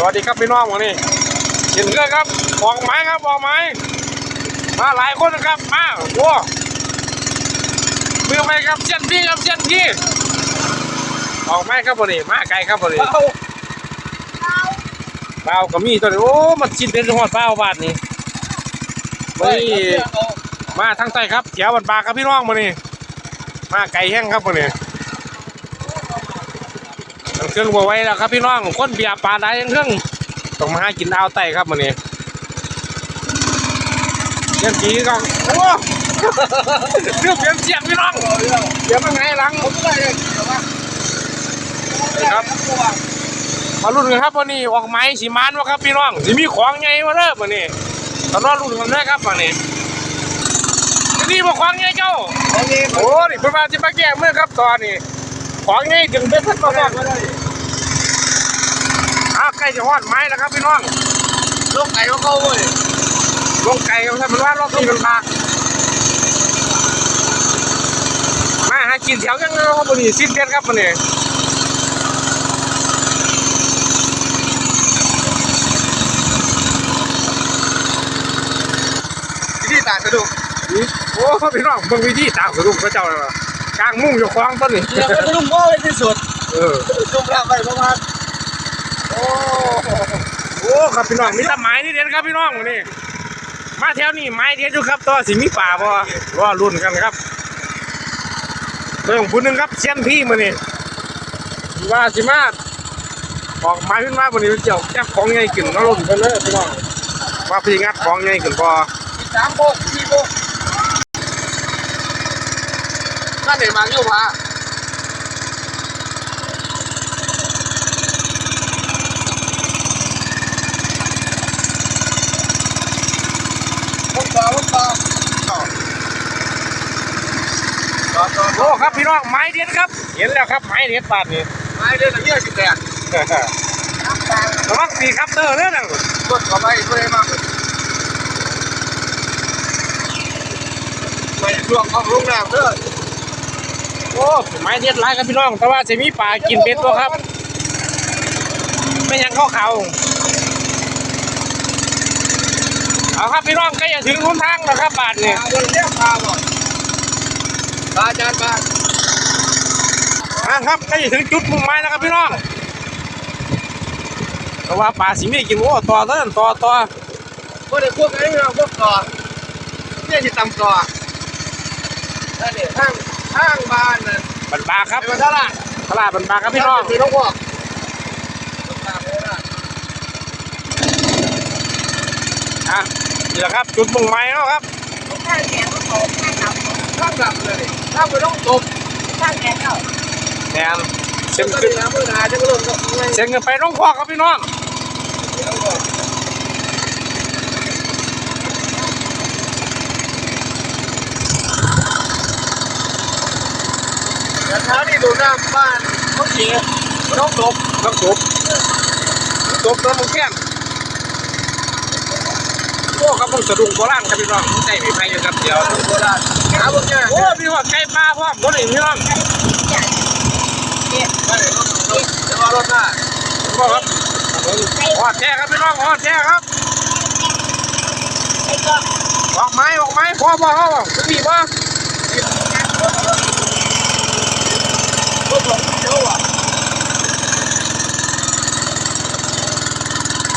สวัสดีครับพี่น้องวันนี้เห็นเพื่อนครับบอกไม้ครับบอกไม้ มาหลายคนนะครับมาโอ้มือไปครับเชียนพี่ครับเชียนพี่ออกไม้ครับวันนี้มาไกลครับวันนี้เปล่าก็มีตัวนี้โอ้มันชินเป็นหอดเปล่าบาทนี่วันนี้มาทางใต้ครับแถวบันปลาครับพี่น้องวันนี้มาไกลแห้งครับวันนี้ เครื่องบัวไว้แล้วครับพี่น้องคนเบียร์ปลาได้ยังเครื่องต้องมาหากินเอาไตครับวันนี้เชียนผีก็โอ้เรื่องเปลี่ยนเสียงพี่น้องเดี๋ยวมันไงหลังครับมาลุ้นกันครับวันนี้ออกไม้สีมานวะครับพี่น้องสีมีของไงวะเด้อวันนี้ตอนรอลุ้นกันได้ครับวันนี้นี่บอกของไงเจ้าโอ้นี่เพิ่นมาจะมาแก้มือครับตอนนี้ ของไงถึงเป็นพันมาบอกอ้าวใกล้จะฮอดไม้แล้วครับพี่น้องลูกไก่ก็เข้าเว้ยลงไก่กันท่านมันว่ารอบนี้มันพามาหากินแถวยังเนาะครับวันนี้สิ้นเดือนครับวันนี้ที่ตากระดูกโอ้พี่น้องเบิ่งวิธีตามสรุปพระเจ้าเลยว่ะ กลางมุ่งอยู่คลองต้นนี่เดี๋ยวไปลุงพ่อเลยที่สุดเออลุงทำไปประมาณโอ้โอ้ครับพี่น้องมีแต่ไม้นี่เด่นครับพี่น้องวันนี้มาแถวนี้ไม้เด็ดอยู่ครับตัวสิมีป่าบ่รอรุ่นกันครับเรื่องผู้หนึงครับเชียนพี่มื้อนี้ว่าสิมาออกไม้ขึ้นมาวันนี้เจ้าแก้ของใหญ่ขึ้นมาลุ่นกันเลยพี่น้องว่าพี่งัดของใหญ่ขึ้นบ่สามโมงสี่โมงนั่ นเดี๋ยวมาอยู่พาลูกต่อลูกต่อต่อต่อต่อโอ้ครับพี่น้องไม้เด็ดครับ เห็นแล้วครับไม้เด็ดบาดนี้ไม่เดือนละยี่สิบแปดระวังสีครับเตอร์เด้องนั่นกดเข้าไปช่วยมากเลยไปช่วงของโรงแรมเด้อ โอ้ไม้เด็ดหลายครับพี่น้องแต่ว่าจะมีปลากินเป็ดบ่ครับไม่ยังเข้าเขาเอาครับพี่น้องใกล้จะถึงทุนทางแล้วครับบาทนี่เดินเรียกพาบ่พาจานมาอะครับใกล้จะถึงจุดมุ่งหมายแล้วครับพี่น้องแต่ว่าปลาสิมีกินโอ้ต่อเต้นต่อต่อพวกเด็กพวกนี้เราพวกต่อเนี่ยที่ตำต่อนั่นเนี่ยข้าง ข้างบ้านน่ะบันปลาครับไอ้วันตลาดตลาดบันปลาครับพี่น้องมีน้องพวกตามเลยนะอะนี่แหละครับ จุดมุ่งหมายแล้วครับ ข้างแขนก็ของข้างหลังข้างดับเลยข้างไปต้องตบข้างแขนเอาแนนเส้เส้นนขึ้นน้ำมือหนาจะก็เริ่มตกเลยเส้นกันไปน้องคอกครับพี่น้องแต่เช้านี่ดูหน้าบ้านเขาเสียน้องตบน้ำตบน้ำตบน้ำมันแค้นโอ้ครับผมสะดุ้งโบราณครับพี่น้องใส่ไม่ไผ่อยู่ครับเดียวโบราณหาพวกเนี้ยโอ้พี่ว่าไก่ปลาพร้อมตัวนี้พี่น้องไม่ได้รถรถจะว่ารถหน้าพ่อครับหอดแท้ครับพี่น้องหอดแท้ครับไอ้ก็ออกไม้ออกไม้พ่อพ่อพ่อจะมี ป่ะรถผมเดี๋ยวอะ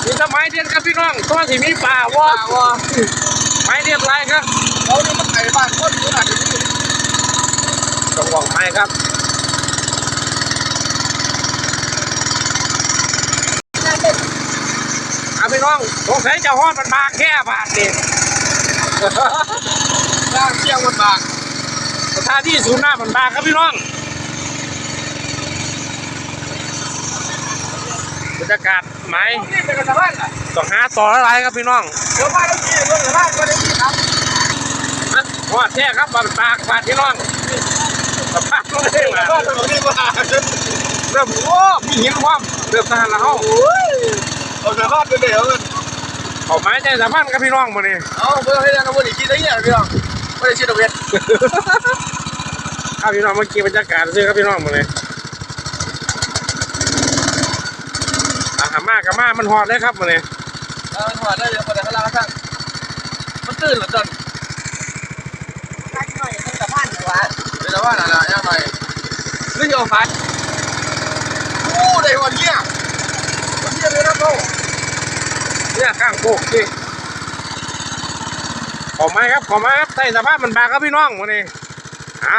มีแต่ไม้เด็ดครับพี่น้องตัวที่มีป่าว่าว่าว่าไม้เด็ดไรครับเขานี่มันไก่บ้านคนอยู่ไหนนี่ต้องบอกไม้ครับข้านพี่น้องสงสัยจะฮอดมันบางแค่บาทเด็ดร่างเที่ยงมันบากสถานที่ศูนย์หน้ามันบางครับพี่น้อง บรรยากาศไม้นี่เป็นกระบ้านอะต้องหาต่ออะไรครับพี่น้องเดี๋ยวบ้านต้องขี่รถกระบ้านก็ได้ขี่ครับนะฮอดแท้ครับมันบางบาทพี่น้องสภาพเลยกระบ้านต้องขี่มาเริ่มโอ้มีหินความเริ่มทหารแล้วโอ้ยเอากระบ้านไปเดี๋ยวกันเอาไม้ใจสามพันครับพี่น้องมาเนี่ยเอาเพื่อให้ยังเอาวันนี้ขี่ได้ยังพี่น้องไม่ได้ขี่ตะเวนเอาพี่น้องมาเกี่บรรยากาศซื้อครับพี่น้องมาเลยอาหารมา กับมา มันหอดเลยครับมื้อนี้เออหัวได้เลยคนแต่ข้างล่างช่างมันตื่นเหรอจันพักหน่อยมันกับพันหัวเดี๋ยวว่าอะไรยังไงนี่โยฟันโอ้ได้วันเนี้ยวันเนี้ยเลยนะเขาเนี่ยข้างโคกนี่ขอไม้ครับขอไม้ครับใต้สภาพมันบากครับพี่น้องมื้อนี้ฮะ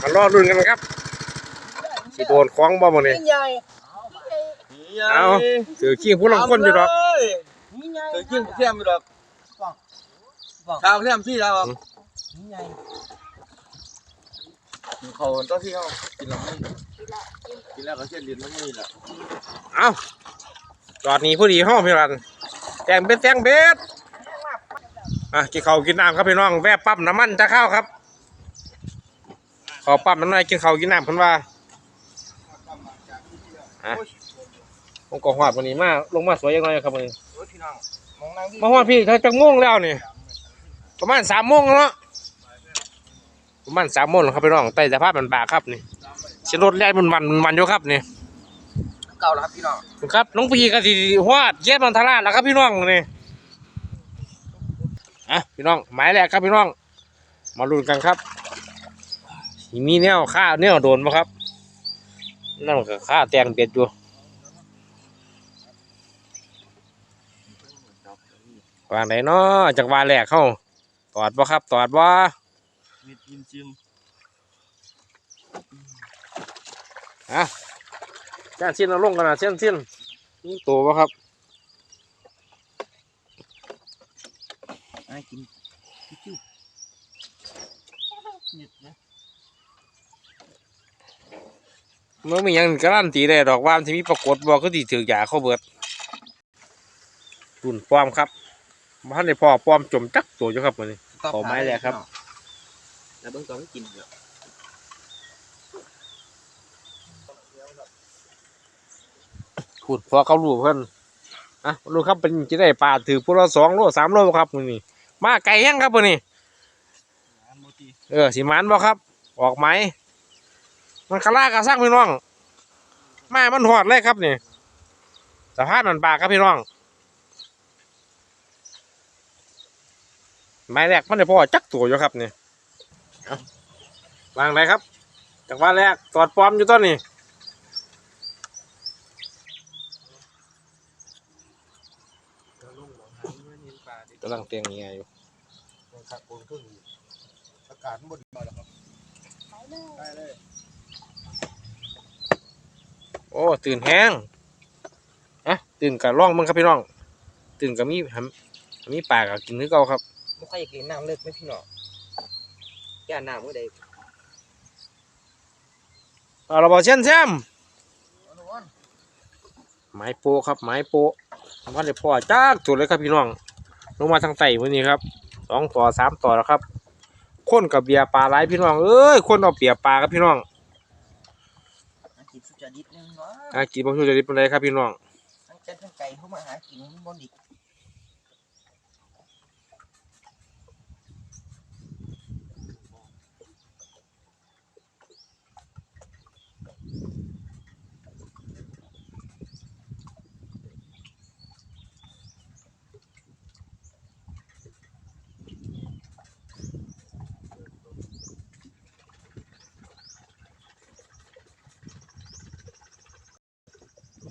มารอรุ่นกันครับสิโดนคล้องบ่มื้อนี้นี่ใหญ่ เอาถือขี้ผู้ลงคนอยู่ดอกนี่ใหญ่ถือกิ้งเทียมอยู่ดอกชาวเทียมพี่เรานี่ใหญ่เขาต้องที่เขากินแล้วไม่กินแล้วก็เส้นดินมันไม่แหละเอาจอดนี่ผู้ดีห้องพี่รันแตงเป็นแตงเบ็ดอะกินข้าวกินน้ำครับพี่น้องแวะปั๊มน้ำมันจะเข้าครับขอปั๊มน้ำหน่อยกินข้าวกินน้ำเพิ่นว่าอะ ผมก็หอดวันนี้มาลงมาสวยยังไงครับมื้อนี้โอ้ยพี่น้องมองนั่งพี่มาหอดพี่ถ้าจังโมงแล้วนี่ประมาณสามโมงแล้วเนาะประมาณสามโมงแล้วครับพี่น้องใต้สภาพมันบากครับนี่เชรถแล่นมันวันมันวันอยู่ครับนี่เก่าแล้วครับพี่น้องครับน้องปีก็สิฮวาดเย็ดมันทราดแล้วครับพี่น้องนี่อะพี่น้องหมายแรกครับพี่น้อง มาลุ้นกันครับสิมีแนวค่าแนวโดนบ่ครับนั่นก็ค่าแตงเบ็ดอยู่ วางไหนเนาะจากวานแรกเข้าตอดบ่ครับตอดบ่มีจิมจิมอะแจ้งสิ้นเอาลงกันนะเส้นสิ้นนี่ตัวบ่ครับไอ้กินจิ้วนิดนะมันมีหยังการันตีได้ดอกว่ามันสิมีปรากฏบ่คือสิถือยาเข้าเบิดตุ่นปลอมครับ บ่ทันได้พ่อปลอมจมจักตัวอยู่ครับมื้อนี้ขอไม้เลยครับ แล้วเบื้องต้นกินเดี๋ยวพูดพอเขารู้เพิ่นอะรู้ครับเป็นจะได้ปลาถือพวกเราสองโลสามโลครับมื้อนี้ มาไกลแห้งครับมื้อนี้อันโมตีเออสิหมันบ่ครับ ออกไหม มันคลากระซักพี่น้อง มามันหอดเลยครับนี่สภาพมันปลาครับพี่น้อง ไม้แรกมันได้พอจักตัวอยู่ครับนี่เอาวางไหนครับจากว่าแรกตอดปลอมอยู่ต้นนี่กำลังเตียงเงียอยู่ขับคนขึ้นอากาศมันบดีมาแล้วครับได้เลยโอ้ตื่นแห้งอะตื่นกับร่องมึงครับพี่น้อง ตื่นกับมีหำมีปลากับกินนึกเอาครับ ไม่ค่อยอยากกินน้ำเลิกไหมพี่น้องแก่น้ำเมื่อใดเอาเราบอกเช่นแซมไม้โปะครับไม้โปะมันเลยพอจ้ากจุดเลยครับพี่น้องลงมาทางไต่วันนี้ครับสองต่อสามต่อแล้วครับคนกับเบียร์ปลาไหลายพี่น้องเอ้ยคนเอาเปรียบปลาครับพี่น้องกินสุจริตนึงเนาะอากีบางช่วยจะริบเป็นไรครับพี่น้องทั้งเจ็ดทั้งไก่เข้ามาหากินบนดิ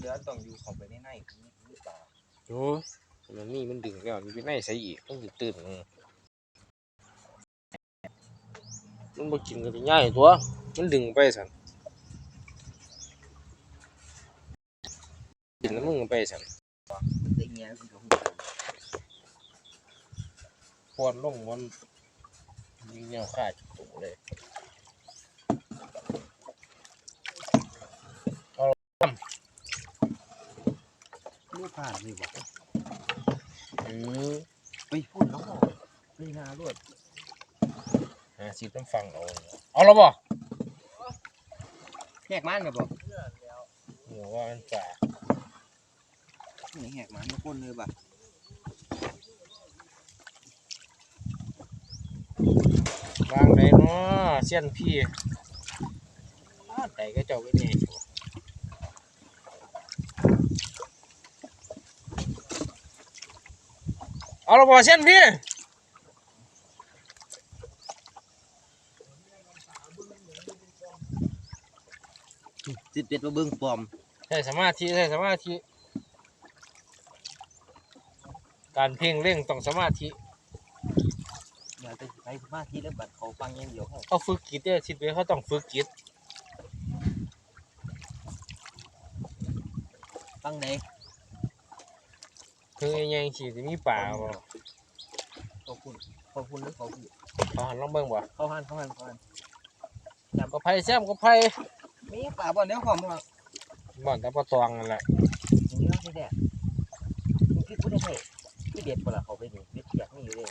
เดี๋ยวต้อง อยู่ของไปในในนี่ป่าโอ้มันนี่มันดึงแล้วมันไปไหนใส่อีกต้องสิตื่นมันบ่กินกันง่ายตัว มันดึงไปสันกินแล้วมึงไปสันครับปวดลงมันมีแนวขาดโอ้เลยอ ลูกผ่านนี่บอกอืมไปพูดแล้วไปงานรวดหาสิต้องฟังเอาเอาแล้วบ่แหกมันกับบอกหัวว่ามันจ่านี่แหกมันมาพ่นเลยบ่ะวางไหนเนาะเสี้ยนพี่อ้าวใจก็เจ้าไว้นี่ เอาละบ่เส้นพี่สิบเอ็ดมาเบิ้งปลอมใช้สมาธิใช้สมาธิ การเพ่งเร่งต้องสมาธิอยากไปใช้สมาธิแล้วบัดเขาฟังอย่างเดียวเขาเขาฝึกจิตเนี่ยสิเปีเขาต้องฝึกจิตฟังไหน คือยังไงสิจะมีป่าบ่ขอบคุณขอบคุณหรือขอบคุณเขาหันลองเบิ่งบ่เขาหันเขาหันเขาหันก็ไผ่แซมก็ไผ่มีป่าบ่อนเนี้ยหอมมากบ่อนแต่ปลาตองนั่นแหละอย่างนี้ไม่ได้มันคิดว่าได้ไงที่เด็ดเวลาเขาไปนี่เด็ดอยากนี่อยู่เลย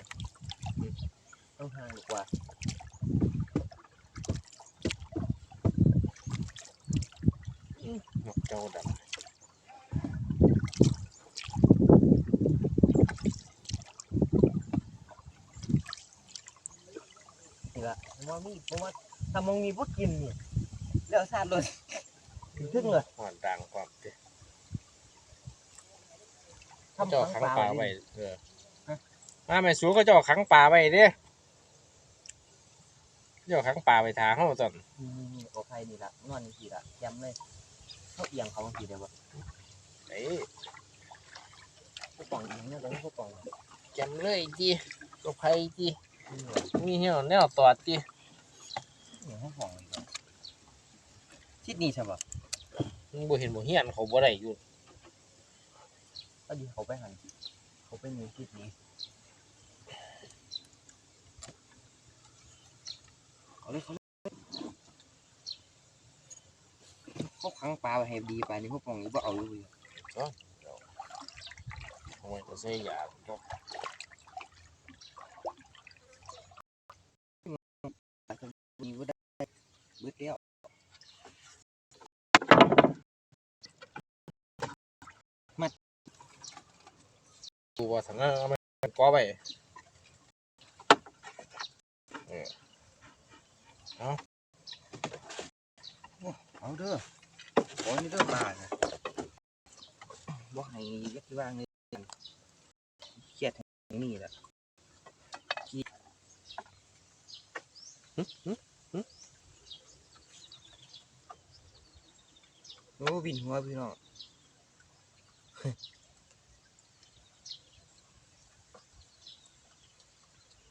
ต้องห่างดีกว่านกเจ้าดนี่ ละผมว่ามีผมว่าถ้ามองมีพวกกินนี่แล้วซาดเลยถึงทึ่งเลยำหอนดังความเด้ทำเจ้าขัขังงปลาป่าไว้ไว้เออมาแม่สูก็เจ้าขังป่าไว้เด้เจ้าขังป่าไว้ทางเฮาตอนนี่นี่นี่โอเคนี่ละนอนนี่สิละย้ำเลยเขาเอียงเขาบางทีเดียวบ่ไอ้พวกป่องเอียงเนี่ยตอนนี้พวกป่องแจมเลยจีก็ไผ่จีนี่เลยมีเหี่ยวแนวตอดจีเอียงพวกป่องอีกแล้วทิศนี้ใช่ปะมึงบ่เห็นบ่เฮียนเขาบ่ได้อยู่ก็ดีเขาไปหันเขาไปมีทิศนี้เขาเลยเขาเลยเขาขังปลาไว้ให้ดีไปนี่พวกป่องนี้บ่เอาอยู่เลยโอ้ยก็ใส่ย มีบ่ได้เบิดแล้วดูว่าสันนั้นเอามันก่อไว้เอาเด้อขอนี่เด้อปลาน่ะบ่ให้ยักที่ว่างเลยเครียดให้นี่แหละ โอ้บินหัวพี่น้อง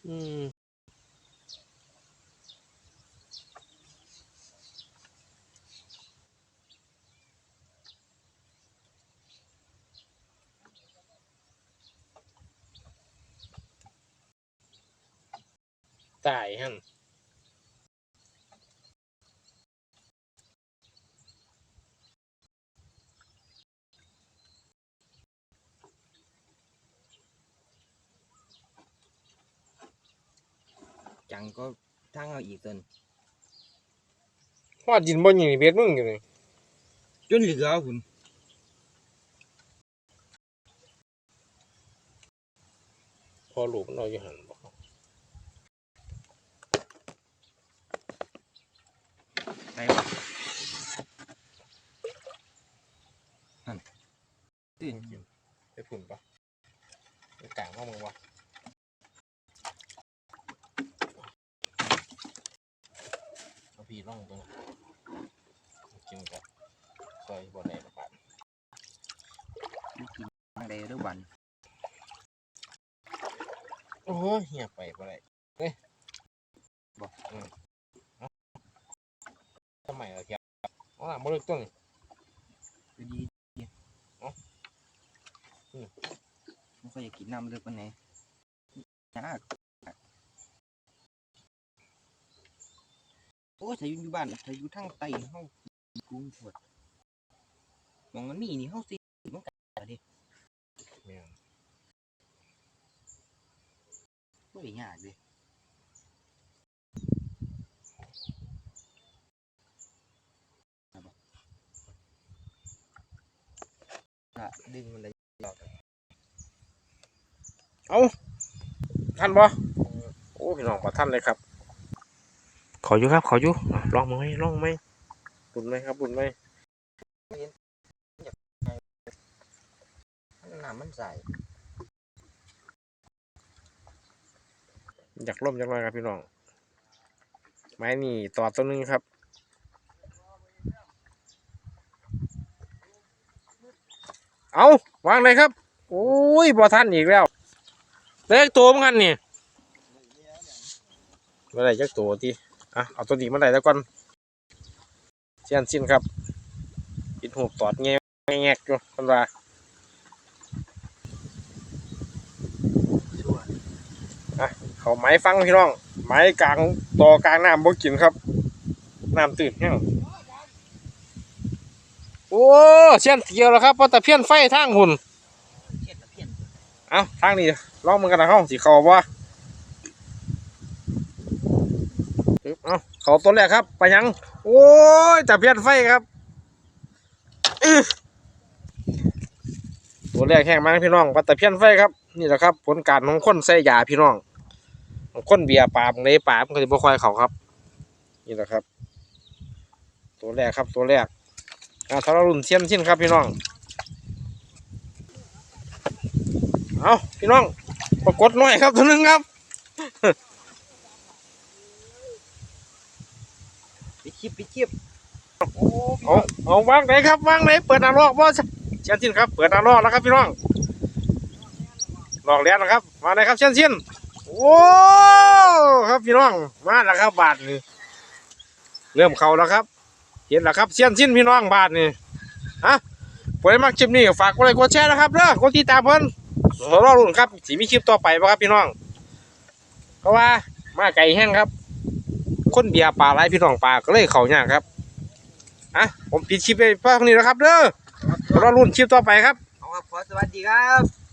อืมตายหั่น จังก็ทางเอาอีกตนฮอดดินบ่ยิงนี่เบ็ดมึงอยู่นี่จนเหลือหุ่นพอลูกมันเอาอยู่หั่นบ่ ไปวะนั่นตื่น ไปพุ่นปะไปกลางห้องมึงวะเอา พี่ล่องเบิ่งกินกับซอยบ่ได้ละบาดมีกินทางใดเด้อบันโอ้ยเหียไปบ่ได้เฮ้ยบ่อืมเอ้าทำไมล่ะเทียบเอาล่ะบ่เลิกต้นคือดีเอ้าไม่ค่อยอยากกินน้ำเลยปานไหนยาก โอ้ยถ้าอยู่อยู่บ้านถ้าอยู่ทางใต้เฮากรุงปวดมองมันมีนี่เฮาสิมันก็ดิแม่นบ่ได้ยากเด้อะดึงมันเลยทันบ่โอ้พี่น้องบ่ทันเลยครับ ขออยู่ครับ ขออยู่อะลองมาไหมลองไหมบุญไหมครับบุญไหมน้ำมันใสอยากล่มจังเลยครับพี่น้อง ไม้นี่ต่อตัวหนึงครับเอาวางเลยครับโอ้ยบอทันอีกแล้วเล็กตัวเหมันกันนี่เมื่อไรจักตัวที อะเอาตัวนี้มาได้แล้วก่อนเสียนสิ้นครับปิดหูตอดแงะแงกอยู่คนว่าชั่วเขาไม้ฟังพี่น้อง ไม้กลางต่อกลางน้ำบ่กินครับน้ำตื่นแห้งโอ้เสียนเกี่ยวแล้วครับเพราะแต่เพี้ยนไฟทางหุ่นเพี้ยนละเพี้ยนเอาทางนี้ลองมันกันนะเขาสิเขาบ่ปึ๊บ เอาเขาตัวแรกครับ ไปยัง โอ้ยแต่เพี้ยนไฟครับตัวแรกแห้งมากพี่น้องปัตตะเพี้ยนไฟครับ นี่แหละครับ ผลการของคนใส่ยาพี่น้องของคนเบียร์ปาบางเลยปามันก็จะบ่ค่อยเขาครับ นี่แหละครับ ตัวแรกครับตัวแรกอ่าทารุ่นเทียนชิ้นครับพี่น้อง เอาพี่น้องปรากฏหน่อยครับตัวนึงครับ ปิด คลิปปิดคลิปโอ้พี่เอาเอาวางไหนครับวางไหนเปิดหน้าลอกบ่เชียนชินครับเปิดหน้าลอกแล้วครับพี่น้องลอกเลี้ยนนะครับ มาเลยครับเชียนชินโอ้ครับพี่น้องมาแล้วครับบาทนี่เริ่มเข้าแล้วครับ เห็นแล้วครับเชียนชินพี่น้องบาทนี่ฮะผู้ใดมักคลิปนี้ฝากกดไลค์กดแชร์นะครับเด้อกดติดตามเพิ่นรอรุ่นครับสิมีคลิปต่อไปบ่ครับพี่น้องเพราะว่ามาไก่แห้งครับ คนเบียร์ปลาไรพี่น้องปลาก็เลยเขายากครับอะผมปิดชิปไปป้าคนนี้นะครับเด้อรอรุ่นชิปต่อไปครับขอาครับขอสวัสดีครับ